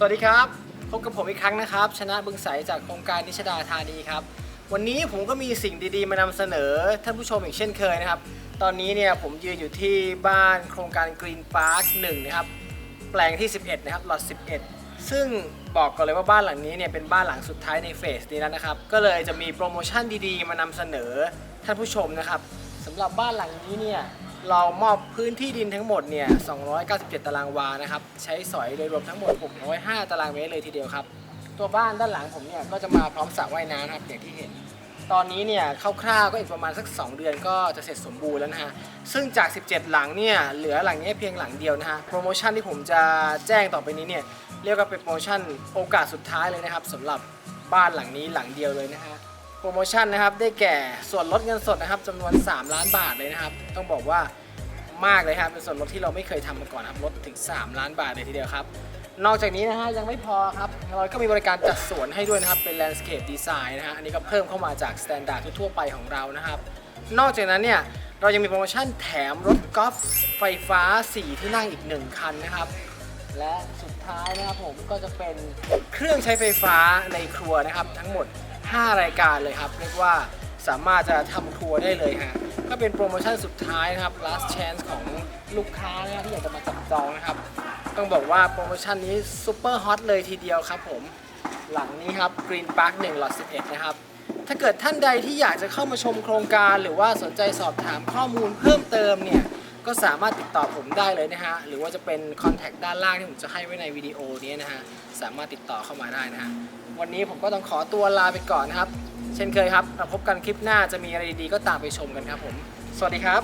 สวัสดีครับ พบกับผมอีกครั้งนะครับ ชนะบึงใสจากโครงการนิชดาธานีครับ วันนี้ผมก็มีสิ่งดีๆ มานำเสนอท่านผู้ชมอีกเช่นเคยนะครับ ตอนนี้เนี่ยผมยืนอยู่ที่บ้านโครงการ Green Park 1นะครับ แปลงที่ 11 นะครับ หลอด 11 ซึ่งบอกก่อนเลยว่าบ้านหลังนี้เนี่ยเป็นบ้านหลังสุดท้ายในเฟสนี้แล้วนะครับ ก็เลยจะมีโปรโมชั่นดีๆ มานำเสนอท่านผู้ชมนะครับสำหรับบ้านหลังนี้เนี่ย เรามอบพื้นที่ดินทั้งหมดเนี่ย 297 ตารางวานะครับ ใช้สอยโดยรวมทั้งหมด 605 ตารางเมตรเลยทีเดียวครับ ตัวบ้านด้านหลังผมเนี่ย ก็จะมาพร้อมสระว่ายน้ำนะครับอย่างที่เห็น ตอนนี้เนี่ยคร่าวๆก็อีกประมาณสัก 2 เดือนก็จะเสร็จสมบูรณ์แล้วนะฮะ ซึ่งจาก 17 หลังเนี่ย เหลือหลังนี้เพียงหลังเดียวนะฮะ โปรโมชั่นที่ผมจะแจ้งต่อไปนี้เนี่ย เรียกว่าเป็นโปรโมชั่นโอกาสสุดท้ายเลยนะครับสำหรับบ้านหลังนี้หลังเดียวเลยนะฮะ โปรโมชั่นนะครับได้แก่ส่วนลดเงินสดนะครับจำนวน 3 ล้านบาทเลยนะครับ ต้องบอกว่ามากเลยครับเป็นส่วนลดที่เราไม่เคยทำมาก่อนครับลดถึง 3 ล้านบาทเลยทีเดียวครับ นอกจากนี้นะฮะยังไม่พอครับเราก็มีบริการจัดสวนให้ด้วยนะครับเป็น Landscape Design นะฮะอันนี้ก็เพิ่มเข้ามาจาก s t ต n d า r d ทั่วไปของเรานะครับ นอกจากนั้นเนี่ยเรายังมีโปรโมชั่นแถมรถกอล์ฟไฟฟ้า 4 ที่นั่งอีก 1 คันนะครับ และสุดท้ายนะครับผมก็จะเป็นเครื่องใช้ไฟฟ้าในครัวนะครับทั้งหมด 5 รายการเลยครับ เรียกว่าสามารถจะทำครัวร์ได้เลยฮะก็เป็นโปรโมชั่นสุดท้ายนะครับ last chance ของลูกค้านะที่อยากจะมาจับจองนะครับ ต้องบอกว่าโปรโมชั่นนี้ซูเปอร์ฮอตเลยทีเดียวครับผมหลังนี้ครับ Green Park 1หลอด11 นะครับ ถ้าเกิดท่านใดที่อยากจะเข้ามาชมโครงการ หรือว่าสนใจสอบถามข้อมูลเพิ่มเติมเนี่ย ก็สามารถติดต่อผมได้เลยนะฮะ หรือว่าจะเป็นคอนแทคด้านล่างที่ผมจะให้ไว้ในวิดีโอนี้นะฮะ สามารถติดต่อเข้ามาได้นะฮะ วันนี้ผมก็ต้องขอตัวลาไปก่อนนะครับ เช่นเคยครับมาพบกันคลิปหน้าจะมีอะไรดีๆก็ตามไปชมกันครับผม สวัสดีครับ